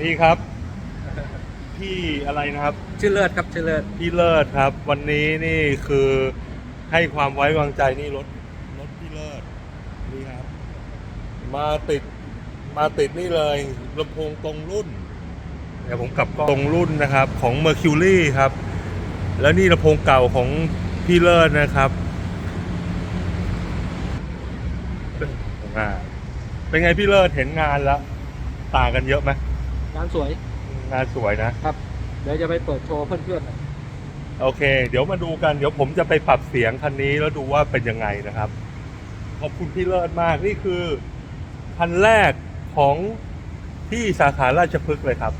นี่ครับ พี่อะไรนะครับ ชื่อเลิศครับชื่อเลิศพี่เลิศครับ วันนี้นี่คือให้ความไว้วางใจนี่รถรถพี่เลิศนี่ครับ มาติดมาติดนี่เลยลำโพงตรงรุ่นเดี๋ยวผมกลับกล้องตรงรุ่นนะครับ ของ Mercury ครับ แล้วนี่ลำโพงเก่าของพี่เลิศนะครับอ่าเป็นไงพี่เลิศเห็นงานแล้ว ต่างกันเยอะไหม งานสวยงานสวยนะ ครับ เดี๋ยวจะไปเปิดโชว์เพื่อนๆหน่อยโอเค เดี๋ยวมาดูกัน เดี๋ยวผมจะไปปรับเสียงคันนี้แล้วดูว่าเป็นยังไงนะครับ ขอบคุณพี่เลิศมาก นี่คือคันแรกของที่สาขาราชพฤกษ์เลยครับ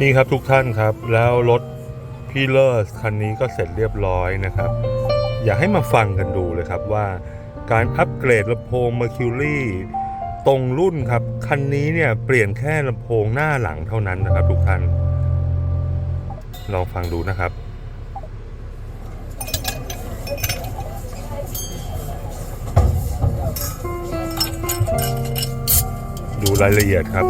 นี่ครับทุกท่านครับ แล้วรถพี่เลิศคันนี้ก็เสร็จเรียบร้อยนะครับ อยากให้มาฟังกันดูเลยครับว่าการอัปเกรดลำโพง Mercury ตรงรุ่นครับ คันนี้เนี่ยเปลี่ยนแค่ลำโพงหน้าหลังเท่านั้นนะครับทุกท่าน ลองฟังดูนะครับดูรายละเอียดครับ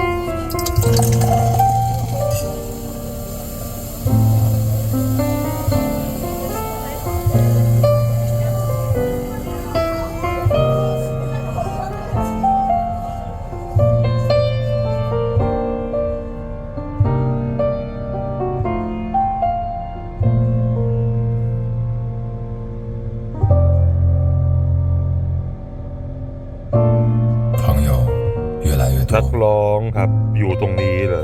นักร้องครับ อยู่ตรงนี้เลย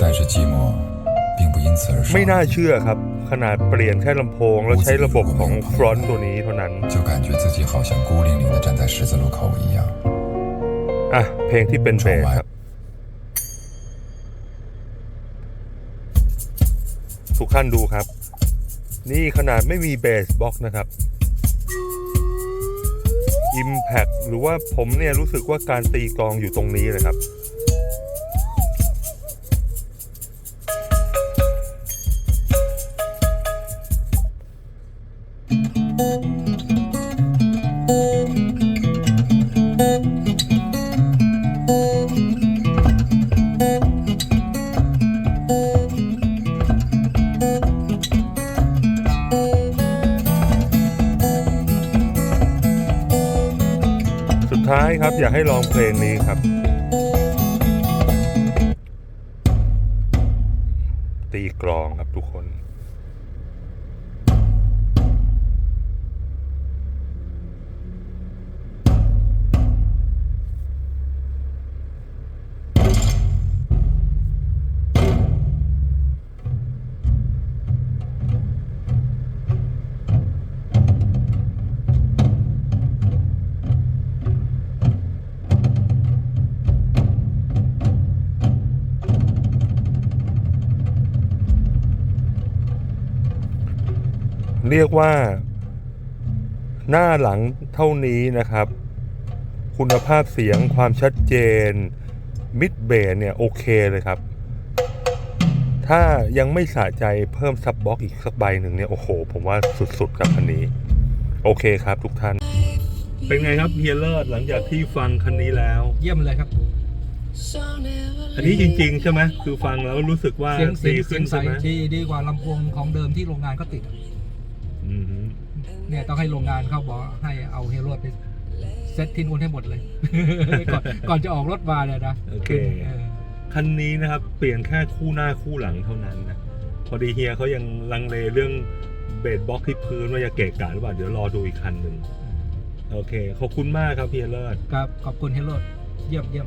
ไม่น่าเชื่อครับ ขนาดเปลี่ยนแค่ลำโพง แล้วใช้ระบบของฟรอนต์ตัวนี้เท่านั้นอะเพลงที่เป็นเบสครับทุกท่านดูครับ นี่ขนาดไม่มีเบสบ็อกนะครับ Impact หรือว่าผมเนี่ยรู้สึกว่าการตีกลองอยู่ตรงนี้เลยครับ ท้ายครับ อยากให้ลองเพลงนี้ครับ ตีกลองครับทุกคน เรียกว่า หน้าหลังเท่านี้นะครับ คุณภาพเสียงความชัดเจน มิดเบสเนี่ยโอเคเลยครับ ถ้ายังไม่สะใจเพิ่มซับบ็อกอีกสักใบหนึ่งเนี่ย โอ้โห ผมว่าสุดๆกับคันนี้ โอเคครับทุกท่าน เป็นไงครับเฮียเลิศหลังจากที่ฟังคันนี้แล้ว เยี่ยมเลยครับ อันนี้จริง ๆ ใช่ไหมคือฟังแล้วรู้สึกว่าเสียงเสียดีงเสีขึ้ยนงใสใช่ไหมดีดีกว่าลำโพงของเดิมที่โรงงานก็ติดอืมฮึ เนี่ยต้องให้โรงงานเขาบอกให้เอาเฮโรดไปเซตที่นู่นให้หมดเลย ก่อนก่อนจะออกรถมาเนี่ยนะโอเคเออคันนี้นะครับ เปลี่ยนแค่คู่หน้าคู่หลังเท่านั้นนะพอดีเฮียเขายังลังเลเรื่องเบสบ็อกที่พื้นว่าจะเกะกะหรือเปล่าเดี๋ยวรอดูอีกคันหนึ่งโอเค ขอบคุณมากครับเฮียเลิศครับ ขอบคุณเฮโรดเยี่ยมเยี่ยม